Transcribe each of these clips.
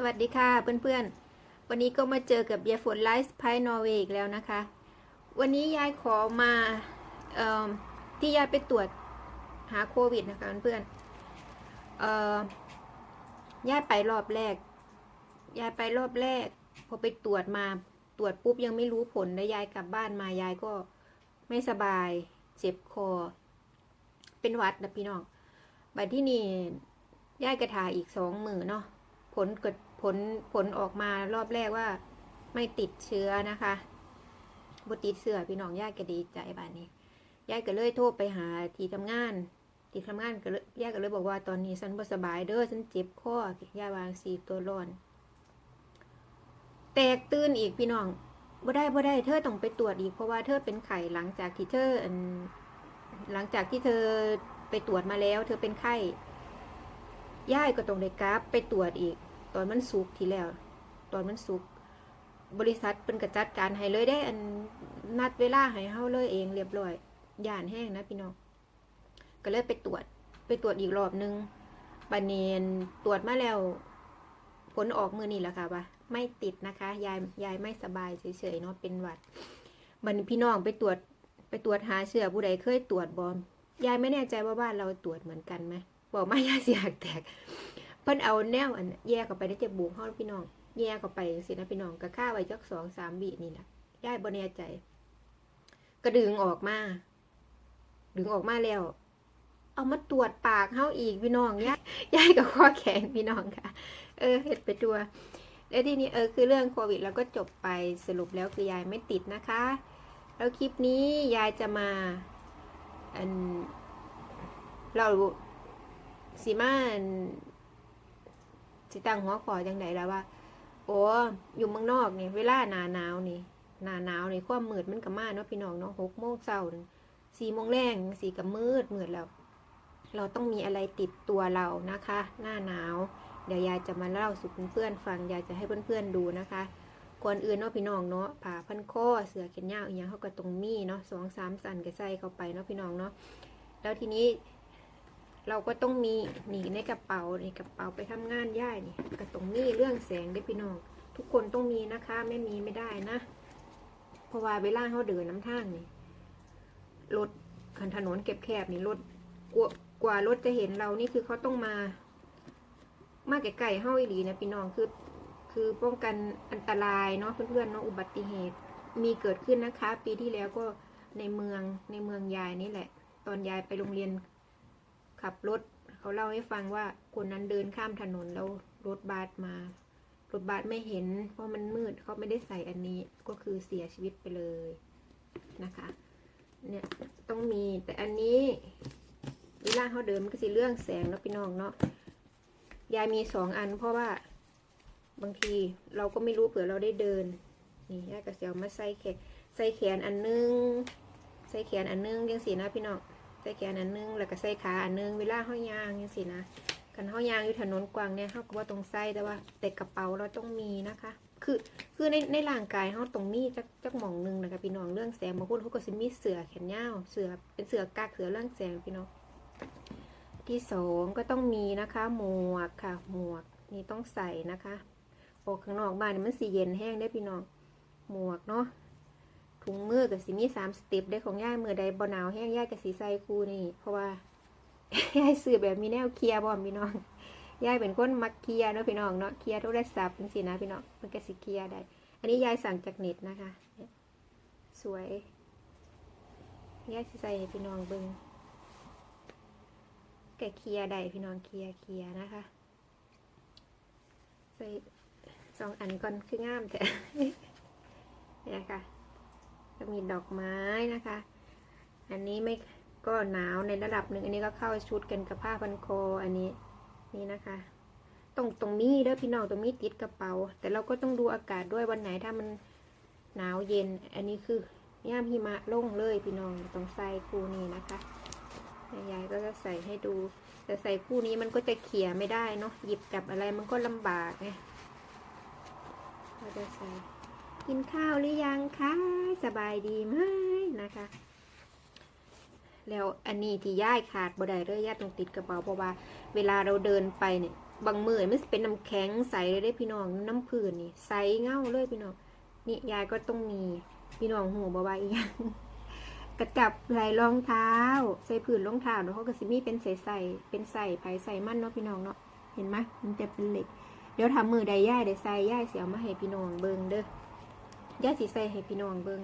สวัสดีค่ะเพื่อนๆ วันนี้ก็มาเจอกับยายฝนไลฟ์ไพนอร์เวย์อีกแล้วนะคะ วันนี้ยายขอมาเอิ่มที่ยายไปตรวจหาโควิดนะคะเพื่อนๆยายไปรอบแรก ยายไปรอบแรก พอไปตรวจมาตรวจปุ๊บยังไม่รู้ผลแล้วยายกลับบ้านมายายก็ไม่สบายเจ็บคอ เป็นหวัดนะพี่น้องบัดที่นี่ยายกระถาอีกสองมือเนาะผลเกิด ผลผลออกมารอบแรกว่า ไม่ติดเชื้อนะคะบติดเสื้อพี่น้องญาติก็ดีใจบ้านนี้ญาติก็เลยโทรไปหาที่ทำงาน ที่ทำงานก็เลยญาติก็เลยบอกว่าตอนนี้ฉันบ่สบายเด้อฉันเจ็บคอยาวางสีตัวร้อน แตกตื่นอีกพี่น้องบ่ได้บ่ได้เธอต้องไปตรวจอีกเพราะว่าเธอเป็นไข้หลังจากที่เธอหลังจากที่เธอไปตรวจมาแล้ว เธอเป็นไข้ย่ายก็ต้องได้กราฟไปตรวจอีก ตอนมันสุกทีแล้ว ตอนมันสุกบริษัทเป็นกระจัดการให้เลยได้อันนัดเวลาให้เฮาเลยเองเรียบร้อยย่านแห้งนะพี่น้องก็เลยไปตรวจไปตรวจอีกรอบนึงบันเนียนตรวจมาแล้ว ผลออกมือนี่แหละค่ะว่าไม่ติดนะคะ ยายยายไม่สบายเฉยๆเนาะเป็นหวัดบันพี่น้องไปตรวจไปตรวจหาเชื้อผู้ใดเคยตรวจบอมยายไม่แน่ใจว่าบ้านเราตรวจเหมือนกันไหมบอกมายายเสียหักแตก พิ่นเอาแนวอันแยกออกไปได้จะบุกห้องพี่น้อง แยกออกไปสินะพี่น้องก็ค่าไว้จักสองสามวินี่แหละย่ายบ่แน่ใจก็ดึงออกมา ดึงออกมาแล้ว เอามาตรวจปากเฮาอีกพี่น้องย่ายย่ายกับข้อแข็งพี่น้องค่ะ เออเห็ดไปตัว แล้วทีนี้เออคือเรื่องโควิดเราก็จบไปสรุปแล้วคือยายไม่ติดนะคะ แล้วคลิปนี้ยายจะมาอันเราสิมาอัน สิตั้งหัวขอจังไดแล้วว่า โอ้อยู่เมืองนอกนี่เวลาหนาหนาวนี่หนาหนาวนี่ความมืดมันก็มาเนาะพี่น้องเนาะหกโมงเช้าสี่โมงแรงสี่ก็มืดมืดแล้ว เราต้องมีอะไรติดตัวเรานะคะ หน้าหนาว เดี๋ยวยายจะมาเล่าสู่เพื่อนๆฟังยายจะให้เพื่อนๆดูนะคะก่อนอื่นเนาะพี่น้องเนาะผ่าพันคอเสือเข็นยาวอีกอย่างเขาก็ตรงมีเนาะสองสามสันก็ใส่เข้าไปเนาะพี่น้องเนาะแล้วทีนี้ เราก็ต้องมีหนีในกระเป๋าในกระเป๋าไปทำงานย่ายนี่ก็ต้องมีเรื่องแสงได้พี่น้องทุกคนต้องมีนะคะไม่มีไม่ได้นะ เพราะว่าเวลาเขาเดินน้ำทางนี่รถคันถนนเก็บแคบนี่รถกว่ากว่ารถจะเห็นเรานี่คือเขาต้องมา มาไกลๆเฮ้าอีหลีนะพี่น้องคือ คือป้องกันอันตรายเนาะเพื่อนๆเนาะอุบัติเหตุมีเกิดขึ้นนะคะ ปีที่แล้วก็ในเมืองในเมืองยายนี่แหละ ตอนยายไปโรงเรียน ขับรถ เขาเล่าให้ฟังว่าคนนั้นเดินข้ามถนนแล้วรถบัสมารถบัสไม่เห็น เพราะมันมืดเขาไม่ได้ใส่อันนี้ก็คือเสียชีวิตไปเลยนะคะ เนี่ยต้องมีแต่อันนี้เวลาเขาเดินมันก็สิเรื่องแสงแล้วพี่น้องเนาะยายมีสองอันเพราะว่าบางทีเราก็ไม่รู้เผื่อเราได้เดิน นี่ยายก็เสียวมาใส่แขนใส่แขนอันนึง ใส่แขนอันนึงยังสีนะพี่น้อง ใส่แขนอันนึงแล้วก็ใส่ขาอันนึงเวลาเฮายยางยังสินะกันเฮายยางอยู่ถนนกว้างเนี่ยเฮาก็บ่ต้องใส่แต่ว่าแต่กระเป๋าเราต้องมีนะคะ คือคือในในร่างกายเฮาตรงนี้จักจักหม่องนึงนะคะพี่น้องเรื่องแสงบางคนเขาก็สิมีเสือแขนยาวเสือเป็นเสือกั๊กเสือเรื่องแสงพี่น้องที่สองก็ต้องมีนะคะหมวกค่ะหมวกนี่ต้องใส่นะคะออกข้างนอกบ้านนี่มันสีเย็นแห้งได้พี่น้องหมวกเนาะ ถุงมือกับสีมีสามสเต็ปได้ของย่ายมือใดบหนาวแห้งย่ายกับสีใสคูนี่ เพราะว่าย่ายซื้อแบบมีแนวเคลียร์บอมพี่น้องย่ายเป็นคนมักเคลียร์เนาะพี่น้องเนาะเคลียร์โทรศัพท์จังสินะพี่น้องมันก็สิเคลียร์ได้ อันนี้ยายสั่งจากเน็ตนะคะ สวยย่ายสิใส่ให้พี่น้องเบิงแกเคลียร์ได้พี่น้องเคลียร์เคลียร์นะคะใส่สองอันก่อนคืองามแต่ มีดอกไม้นะคะ อันนี้ไม่ก็หนาวในระดับหนึ่ง อันนี้ก็เข้าชุดกันกับผ้าพันคออันนี้นี่นะคะ ตรงตรงนี้เด้อพี่น้องตรงนี้ติดกระเป๋า แต่เราก็ต้องดูอากาศด้วยวันไหนถ้ามันหนาวเย็น อันนี้คือย่ามหิมะลงเลยพี่น้องต้องใส่คู่นี้นะคะยายก็จะใส่ให้ดู แต่ใส่คู่นี้มันก็จะเขี่ยไม่ได้เนาะหยิบจับอะไรมันก็ลำบากไงก็จะใส่ กินข้าวหรือยังคะสบายดีไหมนะคะ แล้วอันนี้ที่ย่ายขาดบ่ได้เลยย่าต้องติดกระเป๋าเพราะว่า เวลาเราเดินไปเนี่ยบางมือมันเป็นน้ำแข็งใสเลยได้พี่น้องน้ำผื่นนี่ใสเง่าเลยพี่น้องนี่ยายก็ต้องมีพี่น้องหูบาบาอีกอย่างกระจับไหลรองเท้า ใส่ผื่นรองเท้าเนาะเขาก็สิมีเป็นใส่ใส่เป็นใส่ไผใส่มันเนาะพี่น้องเนาะเห็นไหมมันจะเป็นเหล็ก เดี๋ยวทำมือใดย่ายได้ใส่ย่ายเสียวมาให้พี่น้องเบิงเด้อ ยายสิใส่ให้พี่น้องเบิง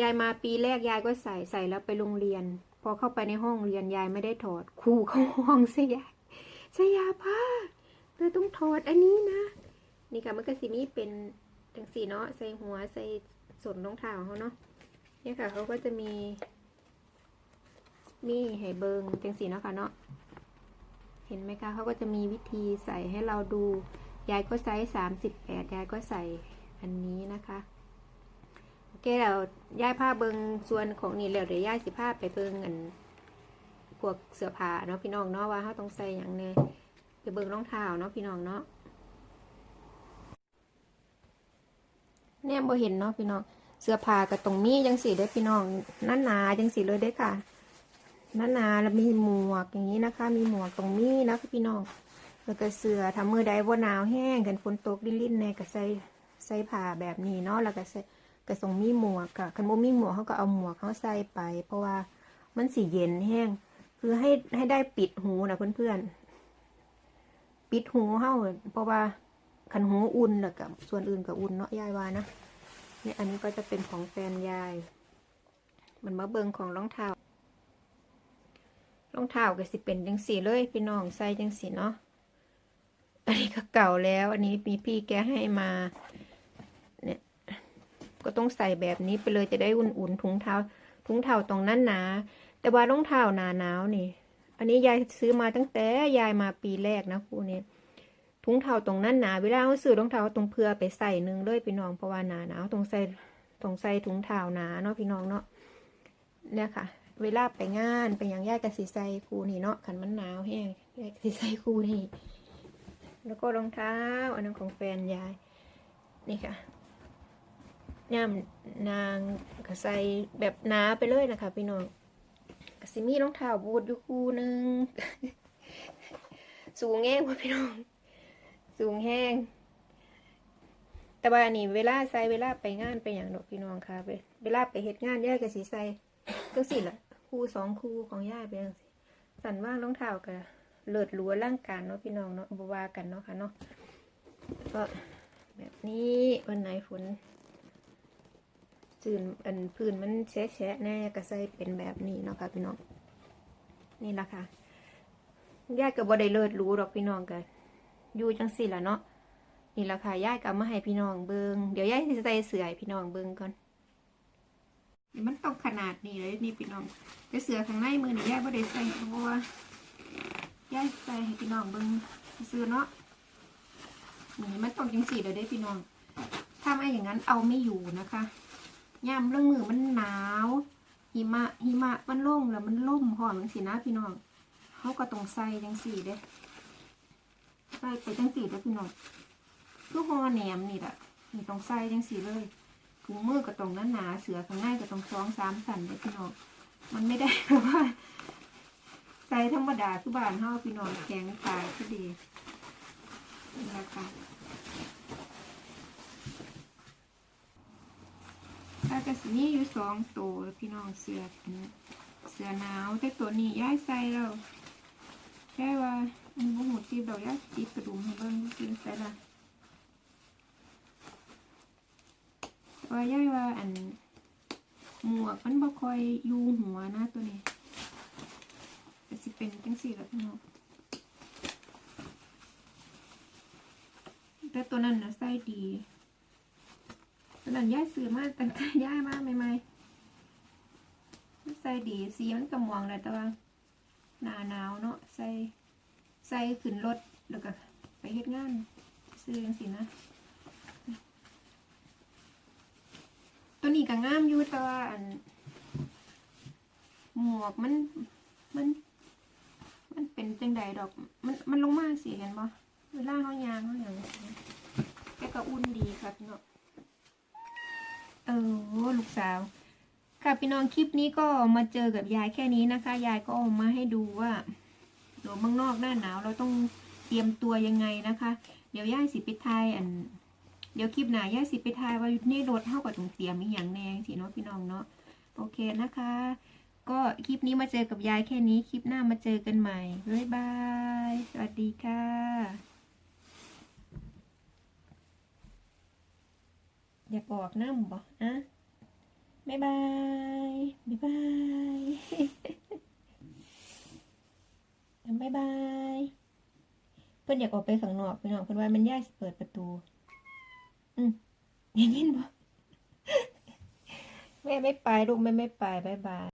ยายมาปีแรกยายก็ใส่ใส่แล้วไปโรงเรียน พอเข้าไปในห้องเรียนยายไม่ได้ถอดครูเข้าห้องเสียยายเสียยาผ้าเธอต้องถอดอันนี้นะ นี่ค่ะมันก็สิมีเป็นจังสีเนาะใส่หัวใส่ส่วนรองเท้าเขาเนาะเนี่ยค่ะเขาก็จะมี มีให้เบิงจังสีเนาะค่ะเนาะเห็นไหมคะเขาก็จะมีวิธีใส่ให้เราดูยายก็ไซส์สามสิบแปดยายก็ใส่ อันนี้นะคะโอเคแล้วยายผ้าเบิงส่วนของนี่แล้วเดี๋ยวยายสิผ้าไปเบิงอันพวกเสื้อผ้าเนาะพี่น้องเนาะว่าเขาต้องใส่อย่างแน่ไปเบิงรองเท้าเนาะพี่น้องเนาะเนี่ยบ่เห็นเนาะพี่น้องเสื้อผ้ากับตรงมีจังสีได้พี่น้องนั่นหนาจังสีเลยได้ค่ะนานนาแล้วมีหมวกอย่างนี้นะคะ มีหมวกตรงนี้นะพี่น้องแล้วก็เสือทำมือใดว่าหนาวแห้งกันฝนตกลิ้นๆในก็ใส ใส่ผ้าแบบนี้เนาะแล้วก็ใส่ก็ส่งมีหมวกค่ะคันโมมีหมวกเขาก็เอาหมวกเขาใส่ไป เพราะว่ามันสีเย็นแห้ง คือให้ให้ได้ปิดหูนะเพื่อนๆปิดหูเฮาเพราะว่าคันหูอุ่นแล้วกับส่วนอื่นกับอุ่นเนาะยายว่านะเนี่ยอันนี้ก็จะเป็นของแฟนยาย มันมาเบิงของรองเท้ารองเท้าก็สิเป็นจังสีเลยพี่น้องใส่จังสีเนาะอันนี้ก็เก่าแล้ว อันนี้มีพี่แกให้มา ก็ต้องใส่แบบนี้ไปเลยจะได้อุ่นๆถุงเท้าถุงเท้าตรงนั้นหนาแต่ว่ารองเท้าหนาหนาวนี่ อันนี้ยายซื้อมาตั้งแต่ยายมาปีแรกนะคู่นี้ถุงเท้าตรงนั้นหนาเวลาเขาซื้อรองเท้าตรงเพื่อไปใส่หนึ่งเลยพี่น้องเพราะว่าหนาหนาวตรงใส่ตรงใส่ถุงเท้าหนาเนาะพี่น้องเนาะเนี่ยค่ะ เวลาไปงานไปอย่างยากกับสีใส่คูนี่เนาะขันมันหนาวแห้งยายกสีใส่คูนี่แล้วก็รองเท้าอันนั้นของแฟนยายนี่ค่ะ ย่ามนางก็ใส่แบบหนาไปเลยนะคะ พี่น้องกสิมีรองเท้าบูทอยู่คู่หนึง สูงแห้งว่ะพี่น้อง สูงแห้ง แต่ว่าอันนี้เวลาใส่เวลาไปงานไปอย่างดอกพี่น้องค่ะเวลาไปเฮ็ดงานย่ายกับสีใส่ก็สิละคู่สองคู่ของย่าไปจังสิสันว่างรองเท้ากับเลิศหลัวร่างการเนาะพี่น้องเนาะบวากันเนาะค่ะเนาะก็แบบนี้วันไหนฝน จืนอันพื้นมันแฉะแฉะแน่ก็ใส่เป็นแบบนี้เนาะค่ะพี่น้อง นี่ละค่ะย่ากับ่ได้เลิศรู้หรอกพี่น้องกันอยู่จังสิละเนาะนี่ละค่ะย่ากับมาให้พี่น้องเบิงเดี๋ยวย่าจะใส่เสื้อให้พี่น้องเบิงก่อนมันตกขนาดนี้เลยนี่พี่น้องแต่เสือข้างในมือนี่ย่าบ่ได้ใส่เพราะว่าย่าใส่ให้พี่น้องเบิ่งซื้อเนาะนี่มันตกจังสีเลยได้พี่น้องถ้าไม่อย่างนั้นเอาไม่อยู่นะคะ ย่ามเรื่องมือมันหนาว หิมะหิมะมันล่งแล้วมันล่มหอมจังสีนะพี่น้องเขาก็ต้องใส่จังสีเด้ใส่ไปจังสีเด้พี่น้องคือหอแหนมนี่แหละนี่ต้องใส่จังสีเลยถุงมือก็ตรงนั้นหนาเสือข้างในก็ตรงสองสามสันเลยพี่น้องมันไม่ได้เพราะว่าใส่ธรรมดาคือบ้านเฮาพี่น้องแกงตายก็ดีนี่แหละค่ะ ถ้ากระสีนี้อยู่สองตัวพี่น้องเสืออันเสือหนาวแต่ตัวนี้ย้ายใส่แล้วแค่ว่ามันบ่หูตีเราย้ายติดกระดุมให้เบิ่งกินใส่ละว่าย่ายว่าอันหมวกมันบ่คอยอยู่หัวนะตัวนี้ก็สิเป็นจังสี่แล้วพี่น้องแต่ตัวนั้นนะใส่ดี ตัวนั้นย่ายซื้อมาตั้งแต่ย่ายมาใหม่ๆมันใส่ดีสีมันกระมวงเลยแต่ว่าหนาหนาวเนาะใส่ใส่ขึ้นรถแล้วก็ไปเฮ็ดงานซื้อจังสินะตัวนี้ก็งามอยู่แต่ว่าอันหมวกมันมัน มันเป็นจังใดดอก มันมันลงมาสิเห็นบ่เวลาเขายางเขาอย่างนี้แต่ก็อุ่นดีครับเนาะ เออลูกสาว ค่ะพี่น้องคลิปนี้ก็มาเจอกับยายแค่นี้นะคะ ยายก็มาให้ดูว่าหรือเมืองนอกหน้าหนาว เราต้องเตรียมตัวยังไงนะคะ เดี๋ยวย่ายสิไปทยอัน เดี๋ยวคลิปหน้าย่ายสิไปทยว่าอยู่ในรถเท่ากับตรงเตรียมมีอย่างแนงสิเนาะพี่น้องเนาะโอเคนะคะ ก็คลิปนี้มาเจอกับยายแค่นี้ คลิปหน้ามาเจอกันใหม่บ๊ายบาย สวัสดีค่ะ อย่าบอกน้ำบ่อะบ๊ายบาย บ๊ายบายบ๊ายบาย เพื่อนอยากออกไปข้างนอกพี่น้องเพื่อนว่ามันยากสิเปิดประตู อืมอย่างนี้บ่แม่ไม่ไปลูกแม่ไม่ไปบ๊ายบาย